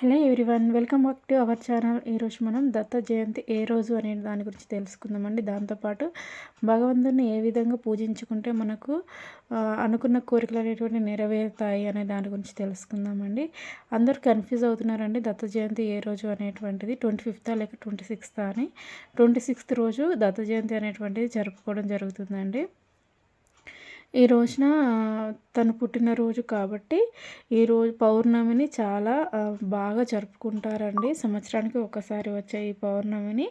Hello everyone welcome back to our channel. ఈరోజు మనం దత్త జయంతి ఏ రోజు అనే దాని గురించి తెలుసుకుందామండి. దాంతోపాటు భగవంతుని ఏ విధంగా పూజించుకుంటే మనకు అనుకున్న కోరికలు అనేటువంటి నెరవేరుతాయి అనే దాని గురించి తెలుసుకుందామండి. అందరు కన్ఫ్యూజ్ అవుతున్నారండి దత్త జయంతి ఏ రోజు అనేటువంటిది. ట్వంటీ ఫిఫ్తా లేక ట్వంటీ సిక్స్తా అని. ట్వంటీ సిక్స్త్ రోజు దత్త జయంతి అనేటువంటిది జరుపుకోవడం జరుగుతుందండి. ఈ రోజున తను పుట్టినరోజు కాబట్టి ఈరోజు పౌర్ణమిని చాలా బాగా జరుపుకుంటారండి. సంవత్సరానికి ఒకసారి వచ్చే ఈ పౌర్ణమిని.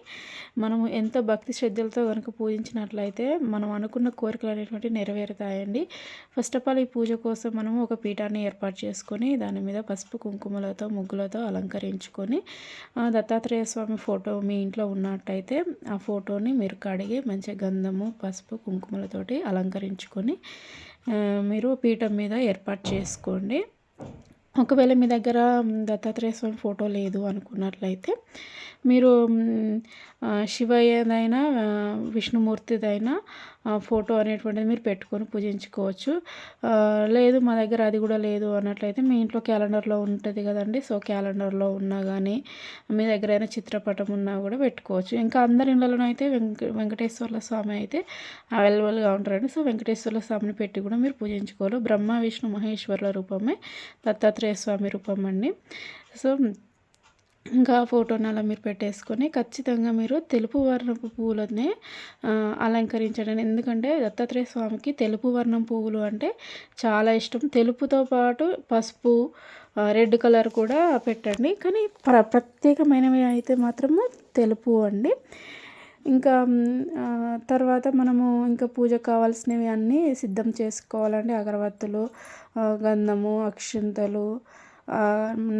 మనము ఎంత భక్తి శ్రద్ధలతో కనుక పూజించినట్లయితే మనం అనుకున్న కోరికలు అనేటువంటివి నెరవేరుతాయండి. ఫస్ట్ ఆఫ్ ఆల్ ఈ పూజ కోసం మనము ఒక పీఠాన్ని ఏర్పాటు చేసుకొని దాని మీద పసుపు కుంకుమలతో ముగ్గులతో అలంకరించుకొని దత్తాత్రేయ స్వామి ఫోటో మీ ఇంట్లో ఉన్నట్టయితే ఆ ఫోటోని మీరు కడిగి మంచి గంధము పసుపు కుంకుమలతోటి అలంకరించుకొని మీరు పీఠం మీద ఏర్పాటు చేసుకోండి. ఒకవేళ మీ దగ్గర దత్తాత్రేయ స్వామి ఫోటో లేదు అనుకున్నట్లయితే మీరు శివయ్యదైనా విష్ణుమూర్తిదైనా ఫోటో అనేటువంటిది మీరు పెట్టుకొని పూజించుకోవచ్చు. లేదు మా దగ్గర అది కూడా లేదు అన్నట్లయితే మీ ఇంట్లో క్యాలెండర్లో ఉంటుంది కదండి. సో క్యాలెండర్లో ఉన్నా కానీ మీ దగ్గర అయినా చిత్రపటం ఉన్నా కూడా పెట్టుకోవచ్చు. ఇంకా అందరి ఇళ్ళలో అయితే వెంక వెంకటేశ్వర్ల స్వామి అయితే అవైలబుల్గా ఉంటారండి. సో వెంకటేశ్వర్ల స్వామిని పెట్టి కూడా మీరు పూజించుకోవాలి. బ్రహ్మ విష్ణు మహేశ్వర్ల రూపమే దత్తాత్రేయ స్వామి రూపం అండి సో ఇంకా ఫోటోని అలా మీరు పెట్టేసుకొని ఖచ్చితంగా మీరు తెలుపు వర్ణపు పువ్వులనే అలంకరించండి. ఎందుకంటే దత్తాత్రేయ స్వామికి తెలుపు వర్ణం పువ్వులు అంటే చాలా ఇష్టం. తెలుపుతో పాటు పసుపు రెడ్ కలర్ కూడా పెట్టండి. కానీ ప్ర ప్రత్యేకమైనవి అయితే మాత్రము తెలుపు అండి. ఇంకా తర్వాత మనము ఇంకా పూజకు కావాల్సినవి అన్నీ సిద్ధం చేసుకోవాలండి. అగరబత్తులు గంధము అక్షింతలు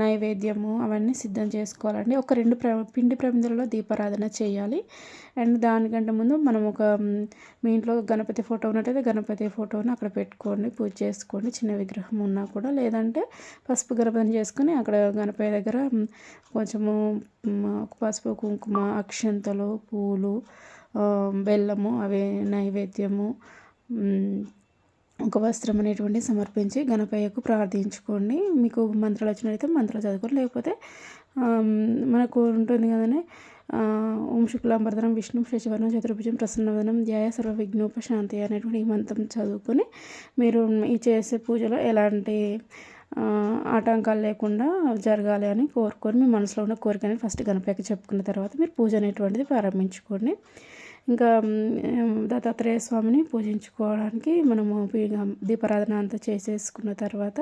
నైవేద్యము అవన్నీ సిద్ధం చేసుకోవాలండి. ఒక రెండు ప్ర పిండి ప్రమిదలలో దీపారాధన చేయాలి. అండ్ దానికంటే ముందు మనం ఒక మీ ఇంట్లో గణపతి ఫోటో ఉన్నట్టయితే గణపతి ఫోటోని అక్కడ పెట్టుకోండి పూజ చేసుకోండి. చిన్న విగ్రహం ఉన్నా కూడా లేదంటే పసుపు గణపతిని చేసుకొని అక్కడ గణపతి దగ్గర కొంచెము పసుపు కుంకుమ అక్షంతలు పూలు బెల్లము అవి నైవేద్యము ఒక వస్త్రం అనేటువంటి సమర్పించి గణపయ్యకు ప్రార్థించుకోండి. మీకు మంత్రాలు వచ్చినట్లయితే మంత్రాలు చదువుకోండి. లేకపోతే మనకు ఉంటుంది కదండి ఓం శుక్లాంబరధనం విష్ణు శశివర్ణం చతుర్భుజం ప్రసన్నవదనం ధ్యాయ సర్వ విఘ్నోపశాంతి అనేటువంటి ఈ మంత్రం చదువుకొని మీరు ఈ చేసే పూజలో ఎలాంటి ఆటంకాలు లేకుండా జరగాలి అని కోరుకొని మీ మనసులో ఉన్న కోరికని ఫస్ట్ గణపతికి చెప్పుకున్న తర్వాత మీరు పూజ అనేటువంటిది ప్రారంభించుకోండి. ఇంకా దత్తాత్రేయ స్వామిని పూజించుకోవడానికి మనము దీపారాధన అంతా చేసేసుకున్న తర్వాత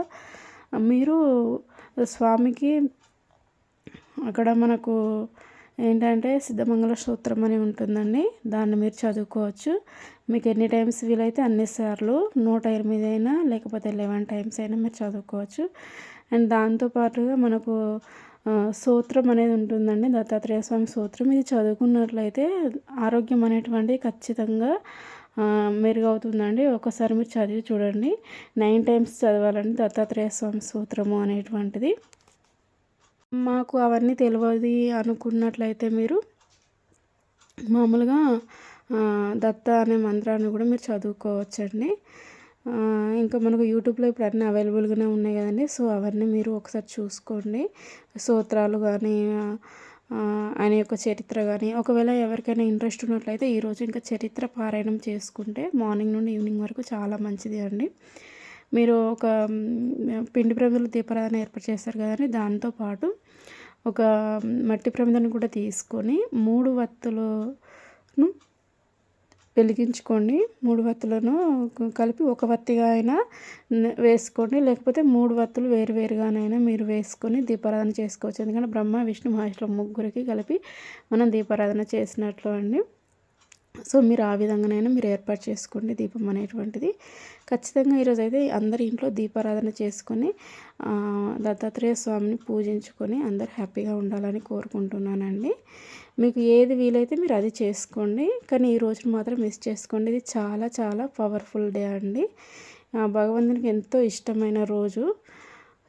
మీరు స్వామికి అక్కడ మనకు ఏంటంటే సిద్ధమంగళ సూత్రం అని ఉంటుందండి. దాన్ని మీరు చదువుకోవచ్చు. మీకు ఎన్ని టైమ్స్ వీలైతే అన్నిసార్లు నూట ఎనిమిది అయినా లేకపోతే లెవెన్ టైమ్స్ అయినా మీరు చదువుకోవచ్చు. అండ్ దాంతోపాటుగా మనకు సూత్రం అనేది ఉంటుందండి దత్తాత్రేయ స్వామి సూత్రం. ఇది చదువుకున్నట్లయితే ఆరోగ్యం అనేటువంటిది ఖచ్చితంగా మెరుగవుతుందండి. ఒకసారి మీరు చదివి చూడండి. నైన్ టైమ్స్ చదవాలండి దత్తాత్రేయ స్వామి సూత్రము అనేటువంటిది. మాకు అవన్నీ తెలియదు అనుకున్నట్లయితే మీరు మామూలుగా దత్త అనే మంత్రాన్ని కూడా మీరు చదువుకోవచ్చండి. ఇంకా మనకు యూట్యూబ్లో ఇప్పుడు అన్నీ అవైలబుల్గానే ఉన్నాయి కదండి. సో అవన్నీ మీరు ఒకసారి చూసుకోండి. సూత్రాలు కానీ ఆయన యొక్క చరిత్ర కానీ ఒకవేళ ఎవరికైనా ఇంట్రెస్ట్ ఉన్నట్లయితే ఈరోజు ఇంకా చరిత్ర పారాయణం చేసుకుంటే మార్నింగ్ నుండి ఈవినింగ్ వరకు చాలా మంచిది అండి. మీరు ఒక పిండి ప్రమిదలు దీపారాధన ఏర్పాటు చేస్తారు కదండి. దాంతోపాటు ఒక మట్టి ప్రమిదను కూడా తీసుకొని మూడు వత్తులను వెలిగించుకోండి. మూడు వత్తులను కలిపి ఒక వత్తిగా అయినా వేసుకోండి. లేకపోతే మూడు వత్తులు వేరు వేరుగానైనా మీరు వేసుకొని దీపారాధన చేసుకోవచ్చు. ఎందుకంటే బ్రహ్మ విష్ణు మహేశ్వరం ముగ్గురికి కలిపి మనం దీపారాధన చేసినట్లు అండి. సో మీరు ఆ విధంగానైనా మీరు ఏర్పాటు చేసుకోండి దీపం అనేటువంటిది. ఖచ్చితంగా ఈరోజు అయితే అందరి ఇంట్లో దీపారాధన చేసుకొని దత్తాత్రేయ స్వామిని పూజించుకొని అందరు హ్యాపీగా ఉండాలని కోరుకుంటున్నానండి. మీకు ఏది వీలైతే మీరు అది చేసుకోండి. కానీ ఈ రోజు మాత్రం మిస్ చేసుకోండి. ఇది చాలా చాలా పవర్ఫుల్ డే అండి. భగవంతునికి ఎంతో ఇష్టమైన రోజు.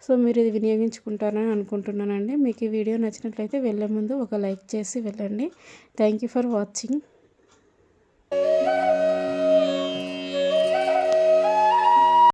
సో మీరు ఇది వినియోగించుకుంటారని అనుకుంటున్నానండి. మీకు ఈ వీడియో నచ్చినట్లయితే వెళ్ళే ముందు ఒక లైక్ చేసి వెళ్ళండి. Thank you for watching. Música